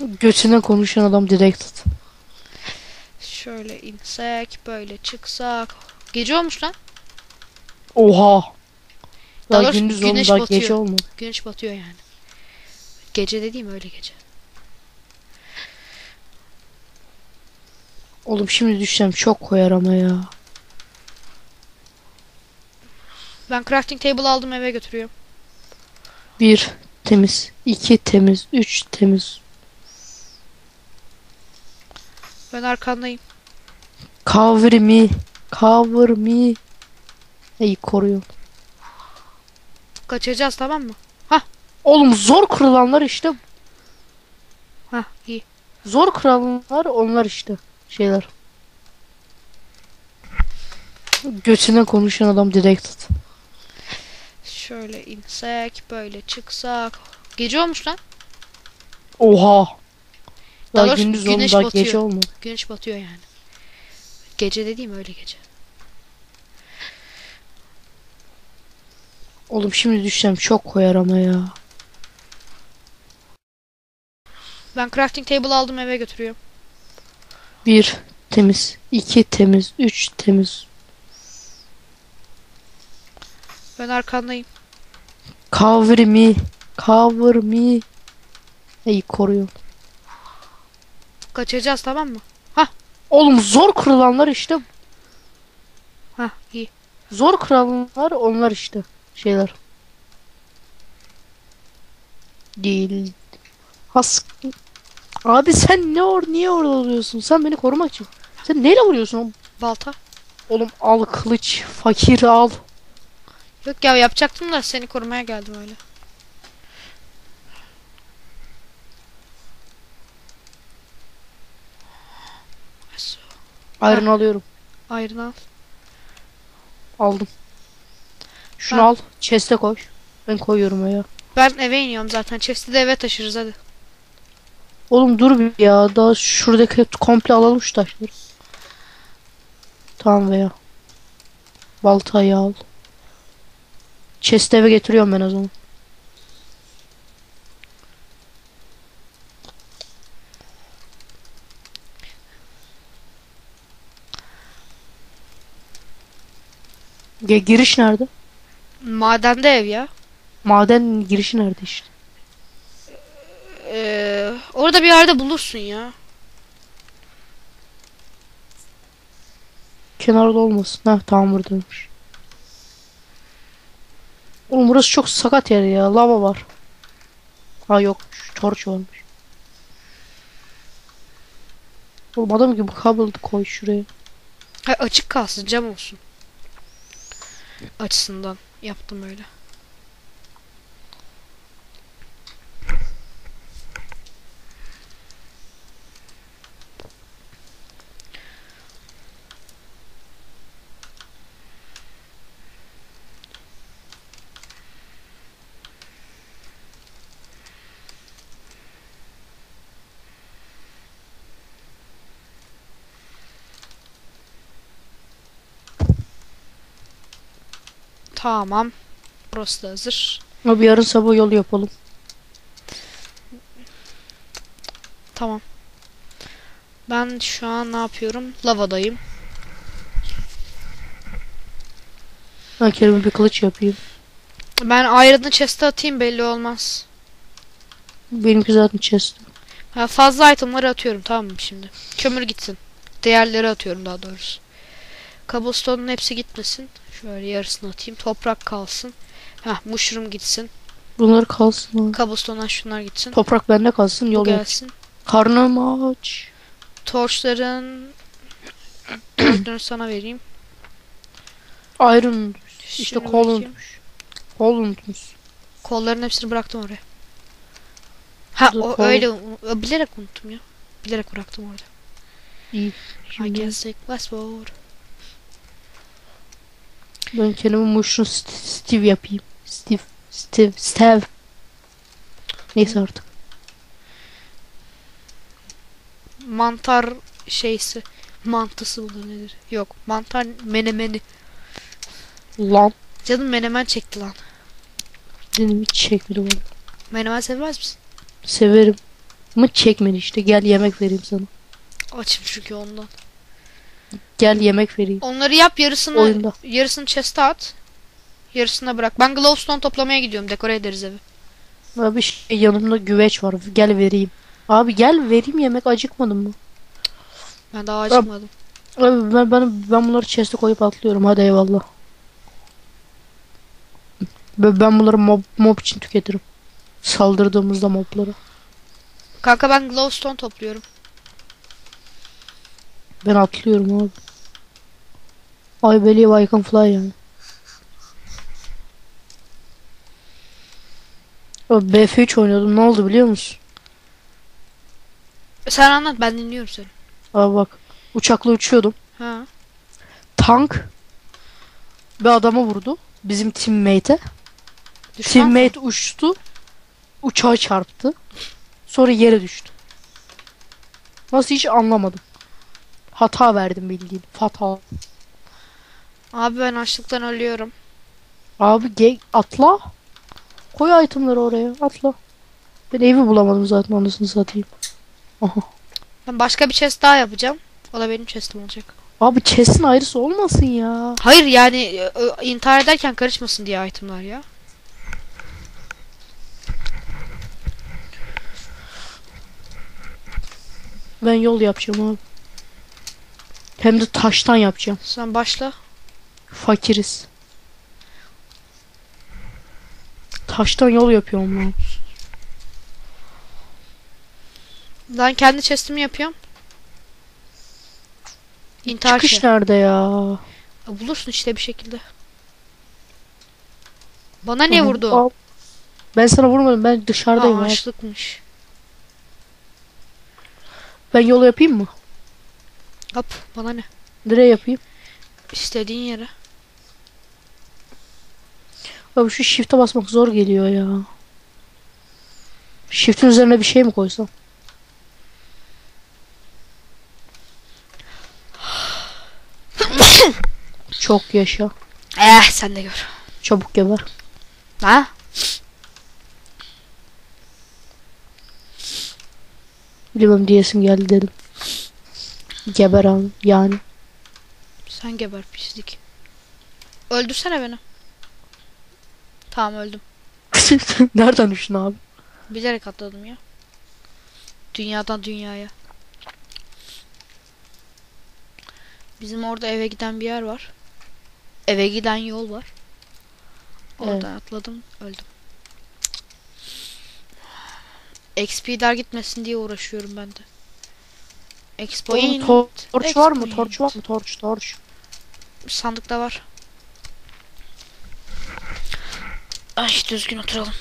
Götüne konuşan adam direkt. Şöyle insek, böyle çıksak. Gece olmuş lan. Oha. Daha Daha gündüz güneş batıyor. gece olmadı. Güneş batıyor yani. Gece dediğim öyle gece. Oğlum şimdi düşsem çok koyar ama ya. Ben crafting table aldım eve götürüyorum. Bir temiz, iki temiz, üç temiz. Ben arkandayım. Cover me, cover me. İyi koruyor. Kaçacağız tamam mı? Oğlum zor kırılanlar işte. Hah iyi. Zor kırılanlar onlar işte. Şeyler. Götüne konuşan adam direkt. Şöyle insek, böyle çıksak. Gece olmuş lan. Oha. Daha Daha gündüz oldu güneş daha batıyor. gece olmadı. Güneş batıyor yani. Gece dediğim öyle gece. Oğlum şimdi düşsem çok koyar ama ya. Ben crafting table aldım eve götürüyorum. Bir temiz, iki temiz, üç temiz. Ben arkandayım. Cover me, cover me. İyi koruyor. Kaçacağız tamam mı? Oğlum zor kırılanlar işte. Hah iyi. Zor kırılanlar onlar işte. Şeyler. Değil. Has. Abi sen ne or niye orada oluyorsun? Sen beni korumak için. Sen neyle vuruyorsun? oğlum? Balta. Oğlum al kılıç. Fakir al. Yok ya yapacaktım da seni korumaya geldim öyle. Iron alıyorum. Ayrın al. Aldım. Şunu Ha. al. Chest'e koy. Ben koyuyorum ya. Ben eve iniyorum zaten. Chest'i de eve taşırız hadi. Oğlum dur bir ya. Daha şuradaki komple alalım şu taşları. Tamam veya. Baltayı al. Chest'i eve getiriyorum ben o zaman. Ya giriş nerede? Madende ev ya. Maden girişi nerede işte? Ee, orada bir yerde bulursun ya. Kenarda olmasın. Ha tamam buradaymış. Oğlum burası çok sakat yer ya. Lava var. Ha yok. Torç varmış. Oğlum adam gibi kablo koy şuraya. Ha, açık kalsın cam olsun. Açısından yaptım öyle. Tamam. Burası da hazır. Abi yarın sabah yol yapalım. Tamam. Ben şu an ne yapıyorum? Lavadayım. Ben kendime bir kılıç yapayım. Ben ayrını chest'e atayım belli olmaz. Benimki zaten chest. Ha, fazla itemları atıyorum tamam mı şimdi? Kömür gitsin. Değerleri atıyorum daha doğrusu. Cobblestone'un hepsi gitmesin. Şöyle yarısını atayım. Toprak kalsın. Ha, mushroom gitsin. Bunlar kalsın. abi. Cobblestone'dan şunlar gitsin. Toprak bende kalsın. Bu Yol gelsin. Karnım aç. Torchların dördünü sana vereyim. Iron. İşte Şunu kol bakayım. unutmuş. Kol unutmuş. Kolların hepsini bıraktım oraya. Ha Dur, o kol- öyle unu- bilerek unuttum ya. Bilerek bıraktım orada. İyi. I Şimdi can take westward. Ben kendime mushroom st- Steve yapayım. Steve. Steve. Steve. Neyse artık. Mantar şeysi. Mantısı bu nedir? Yok. Mantar menemeni. Lan. Canım menemen çekti lan. Benim hiç çekmedi bana. Menemen sevmez misin? Severim. Mı çekmedi işte. Gel yemek vereyim sana. Açım çünkü ondan. Gel yemek vereyim. Onları yap yarısını Oyunda. yarısını chest'e at. Yarısını bırak. Ben glowstone toplamaya gidiyorum. Dekore ederiz evi. Abi şey, yanımda güveç var. Gel vereyim. Abi gel vereyim yemek acıkmadın mı? Ben daha acıkmadım. Abi ben, ben, ben bunları chest'e koyup atlıyorum. Hadi eyvallah. Ben, bunları mob, mob için tüketirim. Saldırdığımızda moblara. Kanka ben glowstone topluyorum. Ben atlıyorum abi. I believe I can fly yani. Abi BF3 oynuyordum. Ne oldu biliyor musun? Sen anlat ben dinliyorum seni. Abi bak. Uçakla uçuyordum. Ha. Tank bir adama vurdu. Bizim teammate'e. Düşman mı? Teammate uçtu. Uçağı çarptı. Sonra yere düştü. Nasıl hiç anlamadım. Hata verdim bildiğin. Hata. Abi ben açlıktan ölüyorum. Abi ge atla. Koy itemleri oraya. Atla. Ben evi bulamadım zaten anasını satayım. Aha. Ben başka bir chest daha yapacağım. O da benim chest'im olacak. Abi chest'in ayrısı olmasın ya. Hayır yani e, ö, intihar ederken karışmasın diye itemlar ya. Ben yol yapacağım abi. Hem de taştan yapacağım. Sen başla. Fakiriz. Taştan yol yapıyorum lan. Ben kendi chest'imi yapıyorum. İntihar Çıkış şey. nerede ya? Ya Bulursun işte bir şekilde. Bana ne vurdu? Ben sana vurmadım. Ben dışarıdayım açlıkmış. Ben yol yapayım mı? Hop bana ne? Nereye yapayım? İstediğin yere. Abi şu shift'e basmak zor geliyor ya. Shift'in üzerine bir şey mi koysam? Çok yaşa. Eh sen de gör. Çabuk geber. Ha? Bilmem diyesim geldi dedim. Geber abi yani. Sen geber pislik. Öldürsene beni. Tamam öldüm. Nereden düştün abi? Bilerek atladım ya. Dünyadan dünyaya. Bizim orada eve giden bir yer var. Eve giden yol var. Oradan atladım, öldüm. XP'ler gitmesin diye uğraşıyorum ben de. Expo Oğlum, torç var mı? Torç var mı? Torç, torç. Sandıkta var. Ay düzgün oturalım.